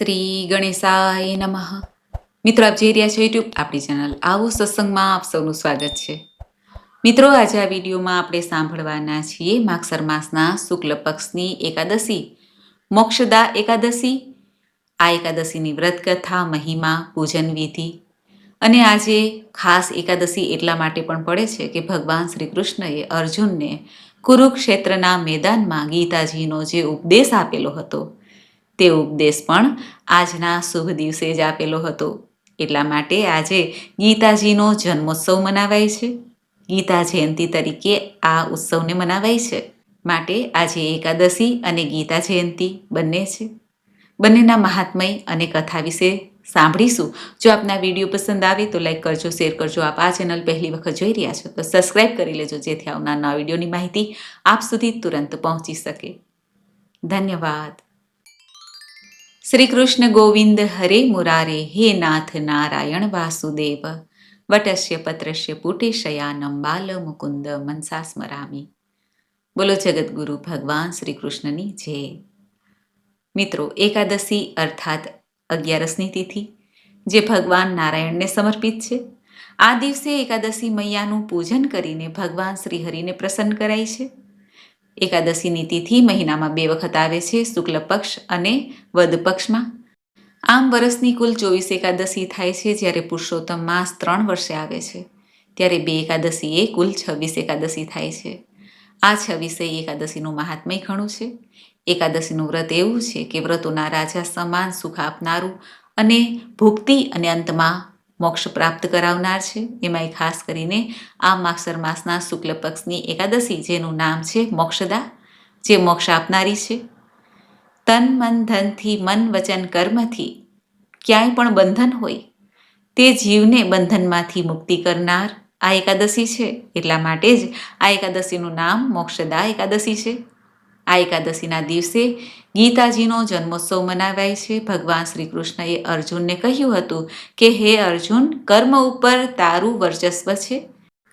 શ્રી ગણેશાય નમઃ. મિત્રો, આપ જોઈ રહ્યા છો યુટ્યુબ આપણી ચેનલ આવો સત્સંગમાં આપ સૌનું સ્વાગત છે. મિત્રો, આજે આ વિડીયોમાં આપણે સાંભળવાના છીએ માગસર માસના શુક્લ પક્ષની એકાદશી, મોક્ષદા એકાદશી. આ એકાદશીની વ્રતકથા, મહિમા, પૂજન વિધિ અને આજે ખાસ એકાદશી એટલા માટે પણ પડે છે કે ભગવાન શ્રી કૃષ્ણએ અર્જુનને કુરુક્ષેત્રના મેદાનમાં ગીતાજીનો જે ઉપદેશ આપેલો હતો તે ઉપદેશ પણ આજના શુભ દિવસે જ આપેલો હતો. એટલા માટે આજે ગીતાજીનો જન્મોત્સવ મનાવાય છે. ગીતા જયંતિ તરીકે આ ઉત્સવને મનાવાય છે. માટે આજે એકાદશી અને ગીતા જયંતિ બંને છે. બંનેના મહાત્મય અને કથા વિશે સાંભળીશું. જો આપના વીડિયો પસંદ આવે તો લાઈક કરજો, શેર કરજો. આપ આ ચેનલ પહેલી વખત જોઈ રહ્યા છો તો સબસ્ક્રાઈબ કરી લેજો, જેથી આવનાર નવા વિડીયોની માહિતી આપ સુધી તુરંત પહોંચી શકે. ધન્યવાદ. શ્રી કૃષ્ણ ગોવિંદ હરે મુરારે, હે નાથ નારાયણ વાસુદેવ. વટસ્ય પત્રસ્ય પુટેશયાનમ બાલ મુકુંદ મનસા સ્મરામી. બોલો જગદગુરુ ભગવાન શ્રી કૃષ્ણની જય. મિત્રો, એકાદશી અર્થાત અગિયારસની તિથિ, જે ભગવાન નારાયણને સમર્પિત છે. આ દિવસે એકાદશી મૈયાનું પૂજન કરીને ભગવાન શ્રી હરિને પ્રસન્ન કરાય છે. એકાદશીની તિથિ મહિનામાં બે વખત આવે છે, શુક્લ પક્ષ અને વદ પક્ષમાં. આમ વર્ષની કુલ ચોવીસ એકાદશી થાય છે, જ્યારે પુરુષોત્તમ માસ ત્રણ વર્ષે આવે છે, ત્યારે બે એકાદશી એ કુલ છવ્વીસ એકાદશી થાય છે. આ છવ્વીસે એકાદશીનું મહાત્મય ઘણું છે. એકાદશીનું વ્રત એવું છે કે વ્રતોના રાજા સમાન સુખ આપનારું અને ભુક્તિ અને અંતમાં મોક્ષ પ્રાપ્ત કરાવનાર છે. એમાંય ખાસ કરીને આ માક્ષર માસના શુક્લ પક્ષની એકાદશી, જેનું નામ છે મોક્ષદા, જે મોક્ષ આપનારી છે. તન, મન, ધનથી, મન, વચન, કર્મથી ક્યાંય પણ બંધન હોય, તે જીવને બંધનમાંથી મુક્તિ કરનાર આ એકાદશી છે. એટલા માટે જ આ એકાદશીનું નામ મોક્ષદા એકાદશી છે. આ એકાદશીના દિવસે ગીતાજીનો જન્મોત્સવ મનાવાય છે. ભગવાન શ્રી કૃષ્ણએ અર્જુનને કહ્યું હતું કે, હે અર્જુન, કર્મ ઉપર તારું વર્ચસ્વ છે.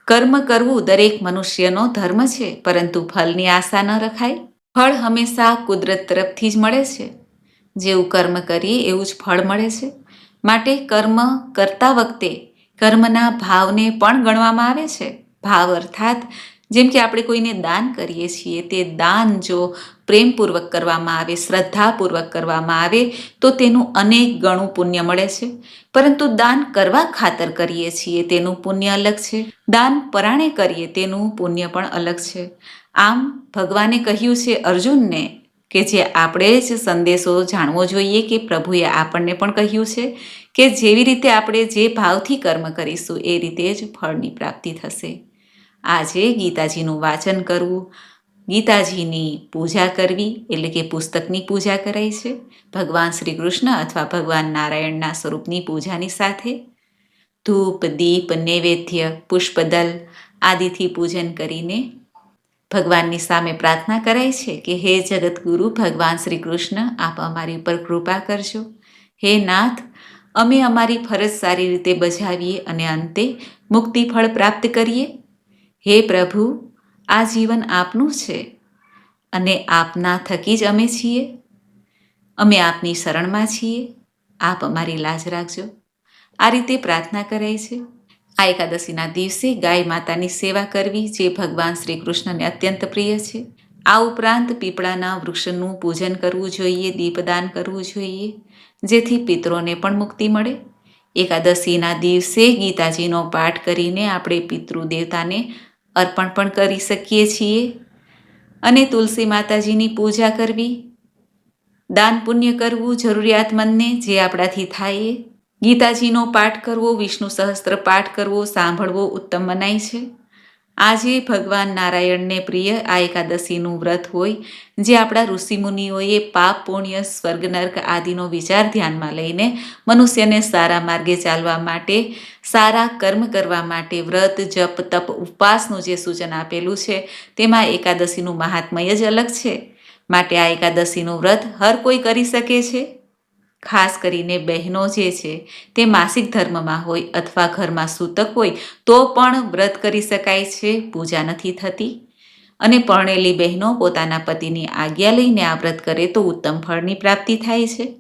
કર્મ કરવું દરેક મનુષ્યનો ધર્મ છે, પરંતુ ફળની આશા ન રખાય. ફળ હંમેશા કુદરત તરફથી જ મળે છે. જેવું કર્મ કરીએ, એવું જ ફળ મળે છે. માટે કર્મ કરતા વખતે કર્મના ભાવને પણ ગણવામાં આવે છે. ભાવ અર્થાત જેમ કે આપણે કોઈને દાન કરીએ છીએ, તે દાન જો પ્રેમપૂર્વક કરવામાં આવે, શ્રદ્ધાપૂર્વક કરવામાં આવે, તો તેનું અનેક ગણું પુણ્ય મળે છે. પરંતુ દાન કરવા ખાતર કરીએ છીએ, તેનું પુણ્ય અલગ છે. દાન પરાણે કરીએ, તેનું પુણ્ય પણ અલગ છે. આમ ભગવાને કહ્યું છે અર્જુનને કે જે આપણે જ સંદેશો જાણવો જોઈએ કે પ્રભુએ આપણને પણ કહ્યું છે કે જેવી રીતે આપણે જે ભાવથી કર્મ કરીશું, એ રીતે જ ફળની પ્રાપ્તિ થશે. આજે ગીતાજીનું વાચન કરવું. ગીતાજીની પૂજા કરવી એટલે કે પુસ્તકની પૂજા કરાય છે. ભગવાન શ્રી કૃષ્ણ અથવા ભગવાન નારાયણના સ્વરૂપની પૂજાની સાથે ધૂપ, દીપ, નૈવેદ્ય, પુષ્પદલ આદિથી પૂજન કરીને ભગવાનની સામે પ્રાર્થના કરાય છે કે હે જગતગુરુ ભગવાન શ્રી કૃષ્ણ આપ અમારી ઉપર કૃપા કરજો. હે નાથ, અમે અમારી ફરજ સારી રીતે બજાવીએ અને અંતે મુક્તિ ફળ પ્રાપ્ત કરીએ. હે પ્રભુ, આ જીવન આપનું છે અને આપના થકી જ અમે છીએ. અમે આપની શરણમાં છીએ. આપ અમારી લાજ રાખજો. આ રીતે પ્રાર્થના કરાય છે. આ એકાદશીના દિવસે ગાય માતાની સેવા કરવી જે ભગવાન શ્રી કૃષ્ણને અત્યંત પ્રિય છે. આ ઉપરાંત પીપળાના વૃક્ષનું પૂજન કરવું જોઈએ, દીપદાન કરવું જોઈએ, જેથી પિતરોને પણ મુક્તિ મળે. એકાદશીના દિવસે ગીતાજીનો પાઠ કરીને આપણે પિતૃ દેવતાને અર્પણ પણ કરી શકીએ છીએ. અને તુલસી માતાજીની પૂજા કરવી, દાન પુણ્ય કરવું જરૂરિયાતમંદને જે આપણાથી થાય એ. ગીતાજીનો પાઠ કરવો, વિષ્ણુ સહસ્ત્ર પાઠ કરવો, સાંભળવો ઉત્તમ મનાય છે. આજે ભગવાન નારાયણને પ્રિય આ એકાદશીનું વ્રત હોય, જે આપણા ઋષિમુનિઓએ પાપ, પુણ્ય, સ્વર્ગ, નર્ક આદિનો વિચાર ધ્યાનમાં લઈને મનુષ્યને સારા માર્ગે ચાલવા માટે, સારા કર્મ કરવા માટે વ્રત, જપ, તપ, ઉપવાસનું જે સૂચન આપેલું છે, તેમાં એકાદશીનું મહાત્મય જ અલગ છે. માટે આ એકાદશીનું વ્રત હર કોઈ કરી શકે છે? ખાસ કરીને બહેનો જે છે, તે માસિક ધર્મમાં હોય અથવા ઘરમાં સૂતક હોય, તો પણ વ્રત કરી શકાય છે, પૂજા નથી થતી. અને પરણેલી બહેનો પોતાના પતિની આજ્ઞા લઈને આ વ્રત કરે તો ઉત્તમ ફળની પ્રાપ્તિ થાય છે.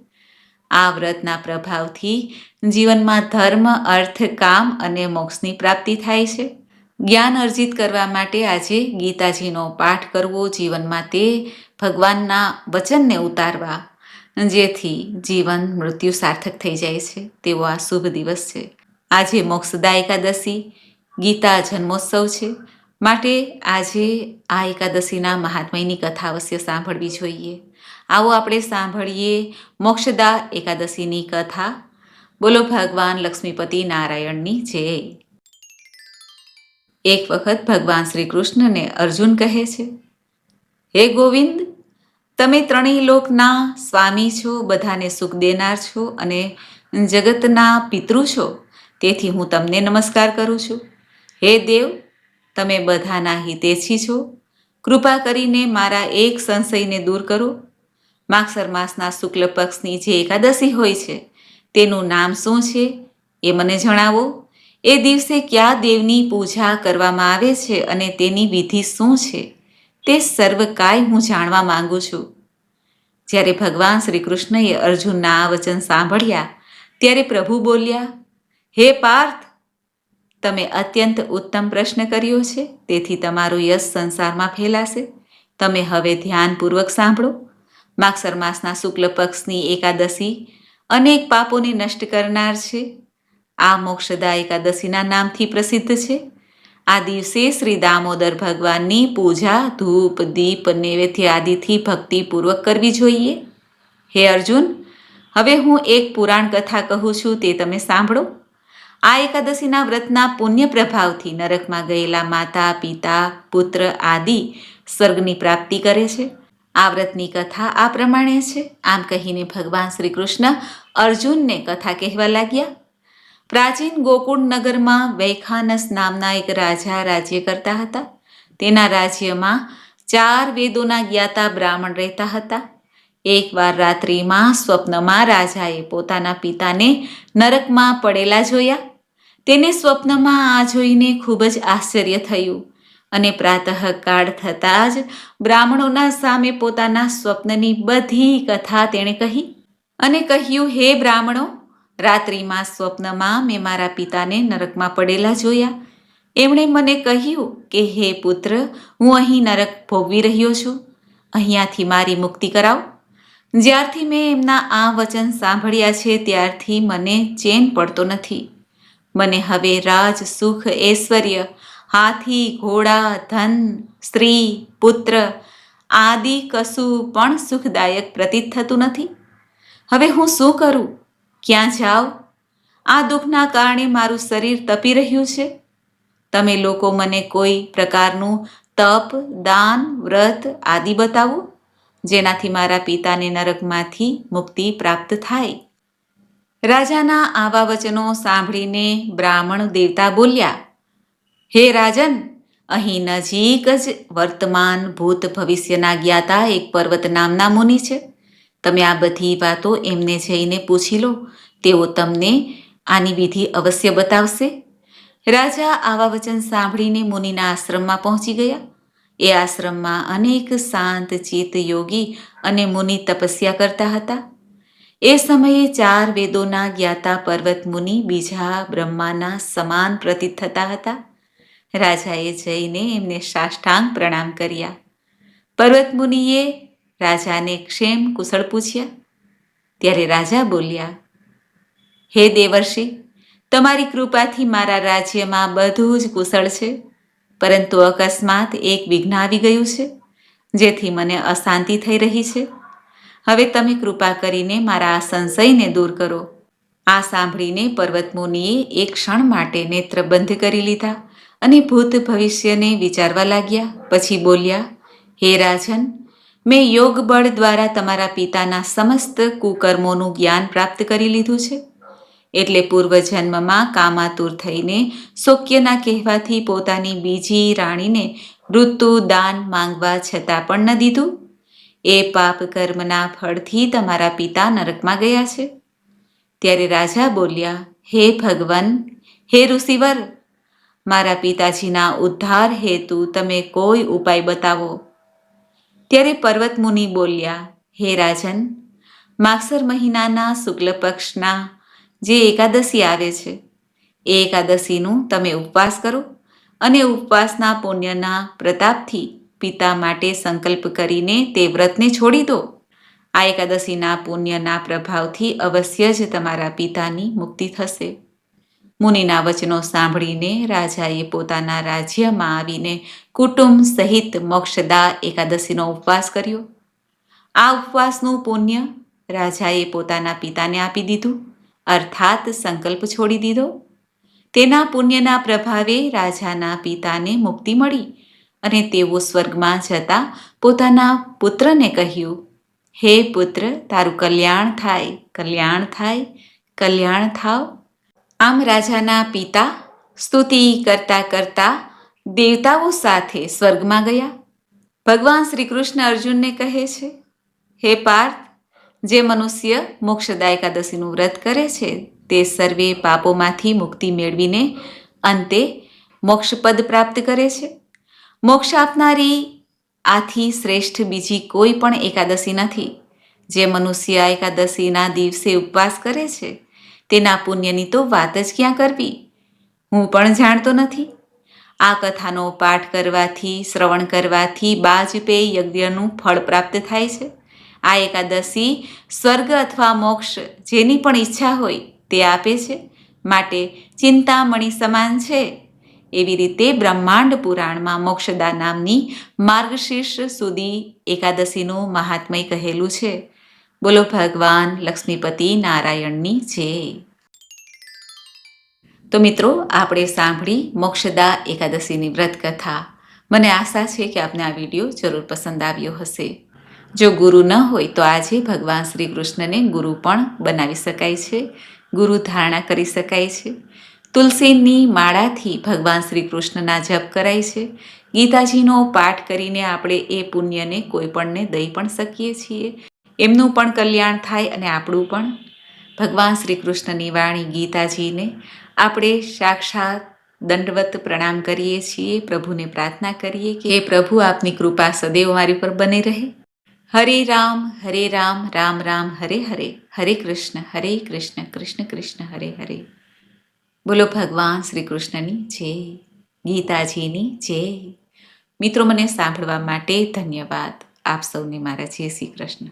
આ વ્રતના પ્રભાવથી જીવનમાં ધર્મ, અર્થ, કામ અને મોક્ષની પ્રાપ્તિ થાય છે. જ્ઞાન અર્જિત કરવા માટે આજે ગીતાજીનો પાઠ કરવો જીવનમાં તે ભગવાનના વચનને ઉતારવા જેથી જીવન મૃત્યુ સાર્થક થઈ જાય છે. તેવો આ શુભ દિવસ છે. આજે મોક્ષદા એકાદશી, ગીતા જન્મોત્સવ છે. માટે આજે આ એકાદશીના મહાત્મયની કથા અવશ્ય સાંભળવી જોઈએ. આવો આપણે સાંભળીએ મોક્ષદા એકાદશીની કથા. બોલો ભગવાન લક્ષ્મીપતિ નારાયણની જય. એક વખત ભગવાન શ્રી કૃષ્ણને અર્જુન કહે છે, હે ગોવિંદ તમે ત્રણેય લોકના સ્વામી છો, બધાને સુખ દેનાર છો અને જગતના પિતૃ છો, તેથી હું તમને નમસ્કાર કરું છું. હે દેવ, તમે બધાના હિતેછી છો. કૃપા કરીને મારા એક સંશયને દૂર કરો. માગસર માસના શુક્લ પક્ષની જે એકાદશી હોય છે, તેનું નામ શું છે એ મને જણાવો. એ દિવસે કયા દેવની પૂજા કરવામાં આવે છે અને તેની વિધિ શું છે? તે સર્વ કાય હું જાણવા માંગુ છું. જ્યારે ભગવાન શ્રી કૃષ્ણએ અર્જુનના આ વચન સાંભળ્યા, ત્યારે પ્રભુ બોલ્યા, હે પાર્થ, તમે અત્યંત ઉત્તમ પ્રશ્ન કર્યો છે, તેથી તમારું યશ સંસારમાં ફેલાશે. તમે હવે ધ્યાનપૂર્વક સાંભળો. માગસર માસના શુક્લ પક્ષની એકાદશી અનેક પાપોને નષ્ટ કરનાર છે. આ મોક્ષદા એકાદશીના નામથી પ્રસિદ્ધ છે. આ દિવસે શ્રી દામોદર ભગવાનની પૂજા, ધૂપ, દીપ, નૈવેદ્ય આદિથી ભક્તિપૂર્વક કરવી જોઈએ. હે અર્જુન, હવે હું એક પુરાણ કથા કહું છું, તે તમે સાંભળો. આ એકાદશીના વ્રતના પુણ્ય પ્રભાવથી નરકમાં ગયેલા માતા, પિતા, પુત્ર આદિ સ્વર્ગની પ્રાપ્તિ કરે છે. આ વ્રતની કથા આ પ્રમાણે છે. આમ કહીને ભગવાન શ્રી કૃષ્ણ અર્જુનને કથા કહેવા લાગ્યા. પ્રાચીન ગોકુળ નગરમાં વૈખાનસ નામના એક રાજા રાજ્ય કરતા હતા. તેના રાજ્યમાં ચાર વેદોના જ્ઞાતા બ્રાહ્મણ રહેતા હતા. એકવાર રાત્રિમાં સ્વપ્નમાં રાજાએ પોતાના પિતાને નરકમાં પડેલા જોયા. તેને સ્વપ્નમાં આ જોઈને ખૂબ જ આશ્ચર્ય થયું અને પ્રાતઃકાળ થતાં જ બ્રાહ્મણોના સામે પોતાના સ્વપ્નની બધી કથા તેણે કહી અને કહ્યું, હે બ્રાહ્મણો રાત્રિમાં સ્વપ્નમાં મેં મારા પિતાને નરકમાં પડેલા જોયા. એમણે મને કહ્યું કે, હે પુત્ર, હું અહીં નરક ભોગવી રહ્યો છું. અહીંયાથી મારી મુક્તિ કરાવ. જ્યારથી મેં એમના આ વચન સાંભળ્યા છે, ત્યારથી મને ચેન પડતો નથી. મને હવે રાજ, સુખ, ઐશ્વર્ય, હાથી, ઘોડા, ધન, સ્ત્રી, પુત્ર આદિ કશું પણ સુખદાયક પ્રતીત થતું નથી. હવે હું શું કરું? ક્યાં જાઓ? આ દુઃખના કારણે મારું શરીર તપી રહ્યું છે. તમે લોકો મને કોઈ પ્રકારનું તપ, દાન, વ્રત આદિ બતાવો, જેનાથી મારા પિતાને નરકમાંથી મુક્તિ પ્રાપ્ત થાય. રાજાના આવા વચનો સાંભળીને બ્રાહ્મણ દેવતા બોલ્યા, હે રાજન, અહીં નજીક જ વર્તમાન ભૂત ભવિષ્યના જ્ઞાતા એક પર્વત નામના મુનિ છે. તમે આ બધી વાતો એમને જઈને પૂછી લો. તેઓ તમને આની વિધિ અવશ્ય બતાવશે. રાજા આવા વચન સાંભળીને મુનિના આશ્રમમાં પહોંચી ગયા. એ આશ્રમમાં અનેક શાંત, ચિત્ત યોગી અને મુનિ તપસ્યા કરતા હતા. એ સમયે ચાર વેદોના જ્ઞાતા પર્વત મુનિ બીજા બ્રહ્માના સમાન પ્રતીત થતા હતા. રાજાએ જઈને એમને સાષ્ટાંગ પ્રણામ કર્યા. પર્વત મુનિએ રાજાને ક્ષેમ કુશળ પૂછ્યા. ત્યારે રાજા બોલ્યા હે દેવર્ષિ, તમારી કૃપાથી મારા રાજ્યમાં બધું જ કુશળ છે, પરંતુ અકસ્માત એક વિઘ્ન આવી ગયું છે, જેથી મને અશાંતિ થઈ રહી છે. હવે તમે કૃપા કરીને મારા આ સંશયને દૂર કરો. આ સાંભળીને પર્વતમુનિએ એક ક્ષણ માટે નેત્ર બંધ કરી લીધા અને ભૂત ભવિષ્યને વિચારવા લાગ્યા, પછી બોલ્યા, હે રાજન, મેં યોગ બળ દ્વારા તમારા પિતાના સમસ્ત કુકર્મોનું જ્ઞાન પ્રાપ્ત કરી લીધું છે. એટલે પૂર્વજન્મમાં કામાતુર થઈને શોક્યના કહેવાથી પોતાની બીજી રાણીને મૃત્યુ દાન માંગવા છતાં પણ ન દીધું. એ પાપ કર્મના ફળથી તમારા પિતા નરકમાં ગયા છે. ત્યારે રાજા બોલ્યા, હે ભગવાન, હે ઋષિવર, મારા પિતાજીના ઉદ્ધાર હેતુ તમે કોઈ ઉપાય બતાવો. ત્યારે પર્વત મુનિ બોલ્યા, હે રાજન, માગસર મહિનાના શુક્લ પક્ષના જે એકાદશી આવે છે. એ એકાદશીનું તમે ઉપવાસ કરો અને ઉપવાસના પુણ્યના પ્રતાપથી પિતા માટે સંકલ્પ કરીને તે વ્રતને છોડી દો. આ એકાદશીના પુણ્યના પ્રભાવથી અવશ્ય જ તમારા પિતાની મુક્તિ થશે. મુનિના વચનો સાંભળીને રાજાએ પોતાના રાજ્યમાં આવીને કુટુંબ સહિત મોક્ષદા એકાદશીનો ઉપવાસ કર્યો. આ ઉપવાસનું પુણ્ય રાજાએ પોતાના પિતાને આપી દીધું. અર્થાત સંકલ્પ છોડી દીધો. તેના પુણ્યના પ્રભાવે રાજાના પિતાને મુક્તિ મળી અને તેઓ સ્વર્ગમાં જતા પોતાના પુત્રને કહ્યું, હે પુત્ર, તારું કલ્યાણ થાય કલ્યાણ થાય, કલ્યાણ થાવ. આમ રાજાના પિતા સ્તુતિ કરતા કરતા દેવતાઓ સાથે સ્વર્ગમાં ગયા. ભગવાન શ્રી કૃષ્ણ અર્જુનને કહે છે, હે પાર્થ જે મનુષ્ય મોક્ષદા એકાદશીનું વ્રત કરે છે, તે સર્વે પાપોમાંથી મુક્તિ મેળવીને અંતે મોક્ષપદ પ્રાપ્ત કરે છે. મોક્ષ આપનારી આથી શ્રેષ્ઠ બીજી કોઈ પણ એકાદશી નથી. જે મનુષ્ય એકાદશીના દિવસે ઉપવાસ કરે છે, તેના પુણ્યની તો વાત જ ક્યાં કરવી? હું પણ જાણતો નથી. આ કથાનો પાઠ કરવાથી, શ્રવણ કરવાથી બાજપેય યજ્ઞનું ફળ પ્રાપ્ત થાય છે. આ એકાદશી સ્વર્ગ અથવા મોક્ષ જેની પણ ઈચ્છા હોય તે આપે છે. માટે ચિંતામણી સમાન છે. એવી રીતે બ્રહ્માંડ પુરાણમાં મોક્ષદા નામની માર્ગશીર્ષ સુધી એકાદશીનું મહાત્મય કહેલું છે. બોલો ભગવાન લક્ષ્મીપતિ નારાયણની જય. તો મિત્રો, આપણે સાંભળી મોક્ષદા એકાદશીની વ્રત કથા મને આશા છે કે આપને આ વીડિયો જરૂર પસંદ આવ્યો હશે. જો ગુરુ ન હોય તો આજે ભગવાન શ્રી કૃષ્ણને ગુરુ પણ બનાવી શકાય છે, ગુરુ ધારણા કરી શકાય છે. તુલસીની માળાથી ભગવાન શ્રી કૃષ્ણના જપ કરાય છે. ગીતાજીનો પાઠ કરીને આપણે એ પુણ્યને કોઈપણને દઈ પણ શકીએ છીએ. એમનું પણ કલ્યાણ થાય અને આપણું પણ. ભગવાન શ્રી કૃષ્ણની વાણી ગીતાજીને આપણે સાક્ષાત દંડવત પ્રણામ કરીએ છીએ. પ્રભુને પ્રાર્થના કરીએ કે હે પ્રભુ, આપની કૃપા સદૈવ મારી પર બની રહે. હરે રામ હરે રામ રામ રામ હરે હરે હરે કૃષ્ણ હરે કૃષ્ણ કૃષ્ણ કૃષ્ણ હરે હરે બોલો ભગવાન શ્રી કૃષ્ણની જય ગીતાજીની જય મિત્રો મને સાંભળવા માટે ધન્યવાદ। આપ સૌને મારા જય શ્રી કૃષ્ણ।